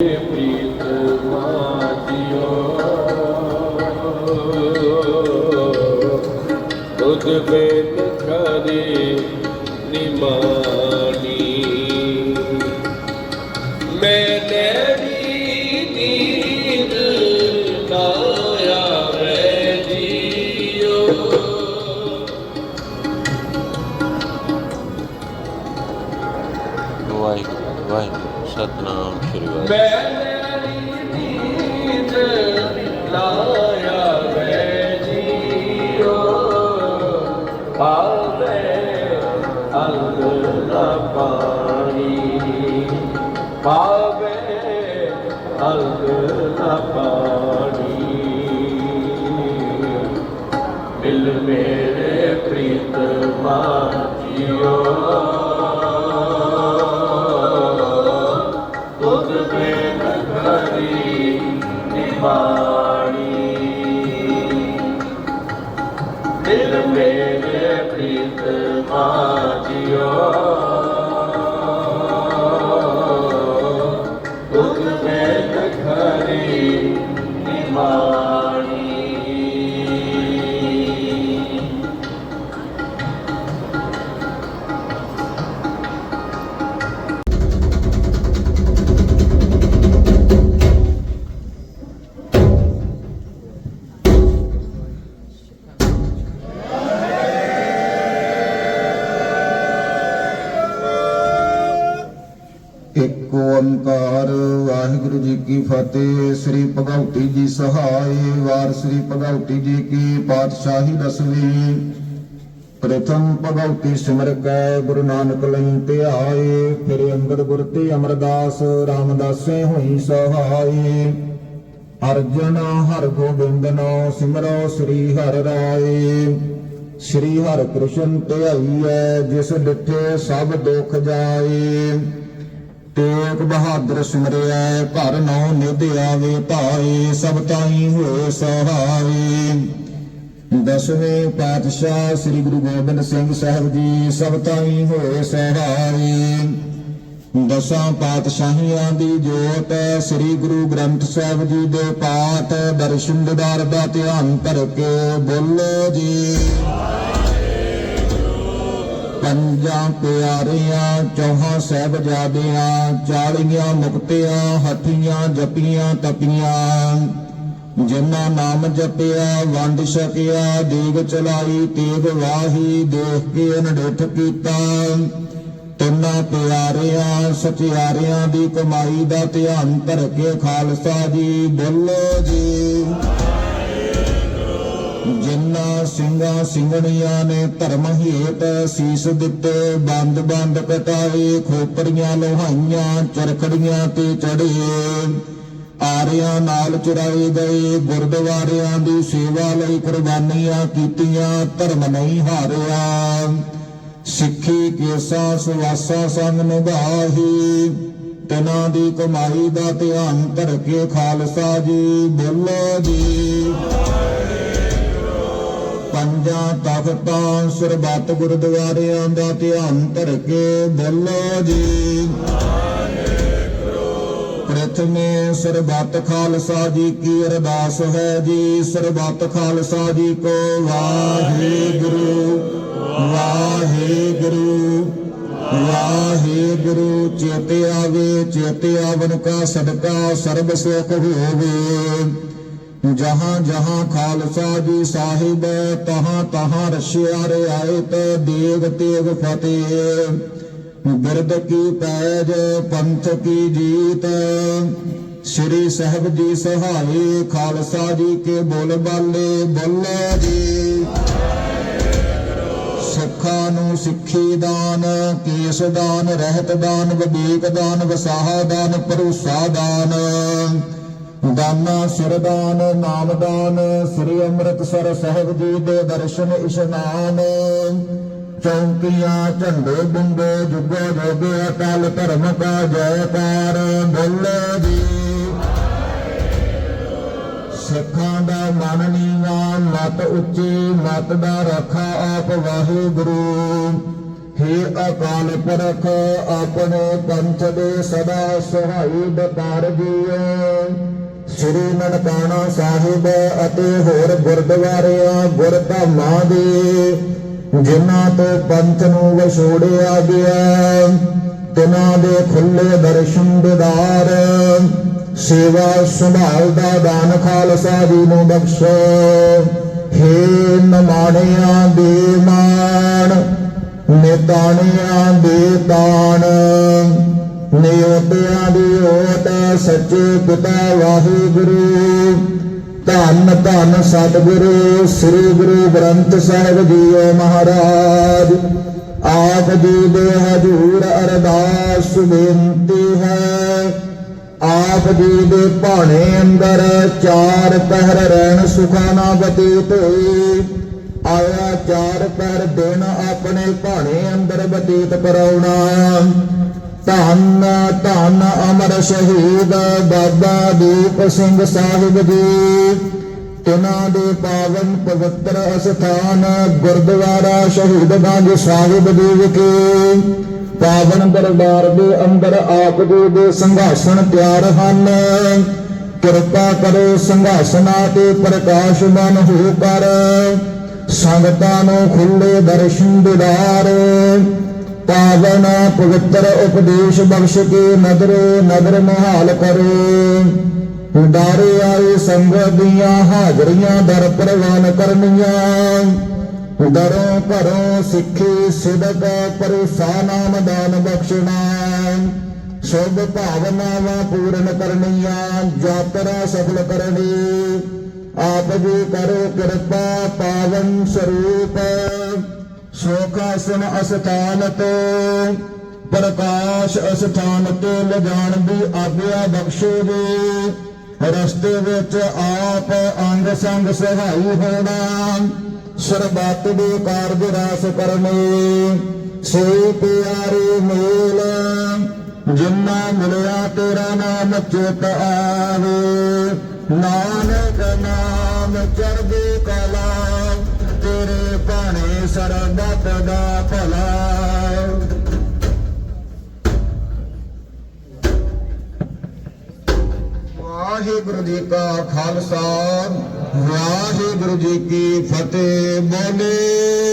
ਪ੍ਰੀਤ ਮਾਤਿਓ ਤੁਧ ਬੇਨ ਖਰੀ ਨਿਮਾਨੀ ਮੈਂ ਨੈਣੀ ਨੀਂਦ ਨਾ ਆਵੇ ਜੀਓ ਵਾਹਿਗੁਰੂ ਵਾਹਿਗੁਰੂ, ਸਤਨਾਮ। ਸ਼੍ਰੀ ਵਾਹਿਗੁਰੂ ਮੈਂ ਨੀਂਦ ਪਾਵੇ ਅੰਗ ਨਾ ਪਾਣੀ ਮਿਲ ਮੇਰੇ ਪ੍ਰੀਤ ਮਾਜੀਓ। ਤੁਧ Diyor ਇੱਕ ਓੰਕਾਰ ਵਾਹਿਗੁਰੂ ਜੀ ਕੀ ਫਤਿਹ। ਸ੍ਰੀ ਭਗਉਤੀ ਜੀ ਸਹਾਈ ਵਾਰ ਸ੍ਰੀ ਭਗਉਤੀ ਜੀ ਕੀ ਪਾਤਸ਼ਾਹੀ ਦਸਵੀਂ। ਪ੍ਰਥਮ ਭਗਉਤੀ ਸਿਮਰ ਕੈ ਗੁਰੂ ਨਾਨਕ ਲਈ ਧਿਆਏ। ਫਿਰ ਅੰਗਦ ਗੁਰ ਤੇ ਅਮਰਦਾਸ। ਰਾਮਦਾਸੇ ਹੋਈ ਸਹਾਈ ਅਰਜਨ ਹਰ ਗੋਬਿੰਦ ਨੋ ਸਿਮਰੋ ਸ੍ਰੀ ਹਰਿ ਰਾਏ। ਸ੍ਰੀ ਹਰਿ ਕ੍ਰਿਸ਼ਨ ਧਿਆਈਐ ਜਿਸ ਡਿਠੇ ਸਭ ਦੁਖ ਜਾਏ। ਤੇਗ ਬਹਾਦਰ ਸਿਮਰਿਆ, ਘਰ ਨੌ ਨਿਧ ਆਵੇ ਭਾਏ ਸਭ ਤਾਈ ਹੋਏ ਸਹਾਈ। ਦਸਵੇਂ ਪਾਤਸ਼ਾਹ ਸ੍ਰੀ ਗੁਰੂ ਗੋਬਿੰਦ ਸਿੰਘ ਸਾਹਿਬ ਜੀ, ਸਭ ਤਾਈ ਹੋਏ ਸਹਾਈ। ਦਸਾਂ ਪਾਤਸ਼ਾਹੀਆਂ ਦੀ ਜੋਤ, ਸ੍ਰੀ ਗੁਰੂ ਗ੍ਰੰਥ ਸਾਹਿਬ ਜੀ ਦੇ ਪਾਠ, ਦਰਸ਼ਨ ਦਿਦਾਰ ਦਾ ਧਿਆਨ ਕਰਕੇ ਬੋਲੋ ਜੀ। ਪੰਜਾਂ ਪਿਆਰਿਆਂ, ਚੌਹਾਂ ਸਾਹਿਬਜ਼ਾਦਿਆਂ, ਚਾਲੀਆਂ ਮੁਕਤਿਆਂ, ਹੱਥੀਆਂ ਜਪੀਆਂ ਤਪੀਆਂ। ਜਿਨ੍ਹਾਂ ਨਾਮ ਜਪਿਆ, ਵੰਡ ਛਕਿਆ, ਦੇਗ ਚਲਾਈ, ਤੇਗ ਵਾਹੀ, ਦੇਖ ਕੇ ਅਨਡਿਠ ਕੀਤਾ। ਤਿੰਨਾਂ ਪਿਆਰਿਆਂ, ਸਚਿਆਰਿਆਂ ਦੀ ਕਮਾਈ ਦਾ ਧਿਆਨ ਧਰ ਕੇ ਖਾਲਸਾ ਜੀ, ਬੋਲੋ ਜੀ। ਜਿਨ੍ਹਾਂ ਸਿੰਘਾਂ ਸਿੰਘਣੀਆਂ ਨੇ ਧਰਮ ਹੇਤ ਸੀਸ ਦਿੱਤੇ, ਬੰਦ ਬੰਦ ਕਟਾਏ ਖੋਪਰੀਆਂ ਲੋਹਾਈਆਂ, ਚਰਖੜੀਆਂ ਤੇ ਚੜੇ। ਆਰਿਆਂ ਨਾਲ ਚੁਰਾਏ ਗਏ, ਗੁਰਦੁਆਰਿਆਂ ਦੀ ਸੇਵਾ ਲਈ ਕੁਰਬਾਨੀਆਂ ਕੀਤੀਆਂ, ਧਰਮ ਨਹੀਂ ਹਾਰਿਆ। ਸਿੱਖੀ ਕੇਸਾ ਸੁਵਾਸਾ ਸੰਗ ਨਿਭਾਹੀ, ਤਨਾਂ ਦੀ ਕਮਾਈ ਦਾ ਧਿਆਨ ਧਰ ਕੇ ਖਾਲਸਾ ਜੀ ਬੋਲੋ ਜੀ। ਪੰਜਾਂ ਤਖਤਾਂ ਸਰਬੱਤ ਗੁਰਦੁਆਰਿਆਂ ਦਾ ਧਿਆਨ ਧਰ ਕੇ ਬੋਲੋ ਜੀ। ਪ੍ਰਥਮੇ ਸਰਬੱਤ ਖਾਲਸਾ ਜੀ ਕੀ ਅਰਦਾਸ ਹੈ ਜੀ। ਸਰਬੱਤ ਖਾਲਸਾ ਜੀ ਕੋ ਵਾਹਿਗੁਰੂ ਵਾਹਿਗੁਰੂ ਵਾਹਿਗੁਰੂ। ਚੇਤੇ ਆਵੇ, ਚੇਤੇ ਆਵਨ ਕਾ ਸਦਕਾ ਸਰਬ ਸੁਖ ਹੋਵੇ। ਜਹਾਂ ਜਹਾਂ ਖਾਲਸਾ ਜੀ ਸਾਹਿਬ, ਤਹਾਂ ਤਹਾਂ ਰਸ਼ਿਆ ਰਿਆਇਤ, ਦੇਗ ਤੇਗ ਫਤਿਹ। ਬਿਰਦ ਕੀ ਪੈਜ, ਪੰਥ ਕੀ ਜੀਤ। ਸ੍ਰੀ ਸਾਹਿਬ ਜੀ ਸਹਾਈ, ਖਾਲਸਾ ਜੀ ਕੇ ਬੋਲ ਬਾਲੇ, ਬੋਲੇ ਜੀ। ਸਿੱਖਾਂ ਨੂੰ ਸਿੱਖੀ ਦਾਨ, ਕੇਸ ਦਾਨ, ਰਹਿਤ ਦਾਨ, ਵਿਵੇਕ ਦਾਨ, ਵਸਾਹਾ ਦਾਨ, ਭਰੋਸਾ ਦਾਨ। ਦਾਨਾ, ਸਰਦਾਨ, ਨਾਮਦਾਨ, ਸ੍ਰੀ ਅੰਮ੍ਰਿਤਸਰ ਸਾਹਿਬ ਜੀ ਦੇ ਦਰਸ਼ਨ ਇਸ਼ਨਾਨ। ਚੌਂਕੀਆਂ, ਝੰਡੇ ਬੁੰਦੇ, ਜੁਗੋ ਜੋਗੇ, ਅਕਾਲ ਧਰਮ ਕਾ ਜੈਕਾਰ। ਬੋਲੇ ਜੀ। ਸਿੱਖਾਂ ਦਾ ਮਨ ਨੀਵਾ, ਮਤ ਉੱਚੀ, ਮਤ ਦਾ ਰੱਖਾ ਆਪ ਵਾਹਿਗੁਰੂ। ਹੇ ਅਕਾਲ ਪੁਰਖ, ਆਪਣੇ ਪੰਥ ਦੇ ਸਦਾ ਸਹਾਈ ਬਕਾਰ ਜੀਓ। ਸ੍ਰੀ ਨਨਕਾਣਾ ਸਾਹਿਬ ਅਤੇ ਹੋਰ ਗੁਰਦੁਆਰਿਆਂ, ਗੁਰਧਾਮਾਂ ਦੇ, ਜਿਨ੍ਹਾਂ ਤੋਂ ਪੰਥ ਨੂੰ ਵਿਛੋੜਿਆ ਗਿਆ। ਤਿਨਾਂ ਦੇ ਖੁੱਲੇ ਦਰਸ਼ਨ ਦਿਦਾਰ, ਸੇਵਾ ਸੰਭਾਲ ਦਾ ਦਾਨ ਖਾਲਸਾ ਜੀ ਨੂੰ ਬਖਸ਼ੋ। ਹੇ ਨਮਾਣਿਆਂ ਦੇ ਮਾਣ, ਨਿਤਾਣਿਆਂ ਦੇ ਤਾਣ। ਨਿਯੋਤਿਆਂ ਦੀ ਓਟ ਸੱਚੇ ਪਿਤਾ ਵਾਹਿਗੁਰੂ। ਧੰਨ ਧੰਨ ਸਤਿਗੁਰੂ, ਸ੍ਰੀ ਗੁਰੂ ਗ੍ਰੰਥ ਸਾਹਿਬ ਜੀਓ ਮਹਾਰਾਜ। ਆਪ ਜੀ ਦੇ ਹਜੂਰ ਅਰਦਾਸ ਬੇਨਤੀ ਹੈ, ਆਪ ਜੀ ਦੇ ਭਾਣੇ ਅੰਦਰ ਚਾਰ ਪਹਿਰ ਰਹਿਣ ਸੁਖਾਨਾ ਬਤੀਤ ਹੋਈ। ਆਇਆ ਚਾਰ ਪਹਿਰ ਦਿਨ ਆਪਣੇ ਭਾਣੇ ਅੰਦਰ ਬਤੀਤ ਕਰਾਉਣਾ। ਧੰਨ ਧੰਨ ਅਮਰ ਸ਼ਹੀਦ ਬਾਬਾ ਦੀਪ ਸਿੰਘ ਸਾਹਿਬ ਜੀ। ਤਿਨਾਂ ਦੇ ਪਾਵਨ ਪਵਿੱਤਰ ਅਸਥਾਨ ਗੁਰਦੁਆਰਾ ਸ਼ਹੀਦਗੰਜ ਸਾਹਿਬ ਜੀ ਵਿਖੇ। ਪਾਵਨ ਦਰਬਾਰ ਦੇ ਅੰਦਰ ਆਪ ਜੀ ਦੇ ਸੰਘਾਸਣ ਤਿਆਰ ਹਨ। ਕਿਰਪਾ ਕਰੋ ਸੰਘਾਸਨਾਂ ਤੇ ਪ੍ਰਕਾਸ਼ਮਾਨ ਹੋ ਕਰ। ਸੰਗਤਾਂ ਨੂੰ ਖੁੱਲੇ ਦਰਸ਼ਨ ਦਿਦਾਰ ਪਾਵਨ ਪਵਿੱਤਰ ਉਪਦੇਸ਼ ਬਖਸ਼ ਕੇ ਨਦਰ ਨਦਰ ਮਹਾਲ ਕਰੋ। ਉਡਾਰੇ ਆਏ ਸੰਗਤ ਦੀਆਂ ਹਾਜ਼ਰੀਆਂ ਦਰ ਪ੍ਰਵਾਨ ਕਰਨੀਆਂ। ਦਰੋਂ ਘਰੋਂ ਸਿੱਖੀ ਸਿਦਕ ਪਰਸਾ ਨਾਮ ਦਾਨ ਬਖਸ਼ਣਾ। ਸ਼ੁਭ ਭਾਵਨਾਵਾਂ ਪੂਰਨ ਕਰਨੀਆਂ, ਯਾਤਰਾ ਸਫਲ ਕਰਨੀ। ਆਪ ਜੀ ਕਰੋ ਕਿਰਪਾ, ਪਾਵਨ ਸਰੂਪ। ਸੋਖਾਸਨ ਅਸਥਾਨ ਤੋਂ, ਪ੍ਰਕਾਸ਼ ਅਸਥਾਨ ਤੇ ਲਿਜਾਣ ਦੀ ਆਗਿਆ ਬਖਸ਼ੋ ਜੀ। ਰਸਤੇ ਵਿੱਚ ਆਪ ਅੰਗ ਸੰਗ ਸਹਾਈ ਹੋਣਾ, ਸਰਬੱਤ ਦੇ ਕਾਰਜ ਰਾਸ ਕਰਨੇ। ਸੇ ਪਿਆਰੇ ਮੇਲ, ਜਿੰਨਾ ਮਿਲਿਆ ਤੇਰਾ ਨਾਮ ਚਿਤ ਆਵੇ। ਨਾਨਕ ਨਾਮ ਚੜ੍ਹਦੀ ਕਲਾ ਤੇਰੇ ਭਾਣੇ ਸਰਬੱਤ ਦਾ ਭਲਾ ਵਾਹਿਗੁਰੂ ਜੀ ਕਾ ਖਾਲਸਾ ਵਾਹਿਗੁਰੂ ਜੀ ਕੀ ਫਤਿਹ ਬੋਲੇ।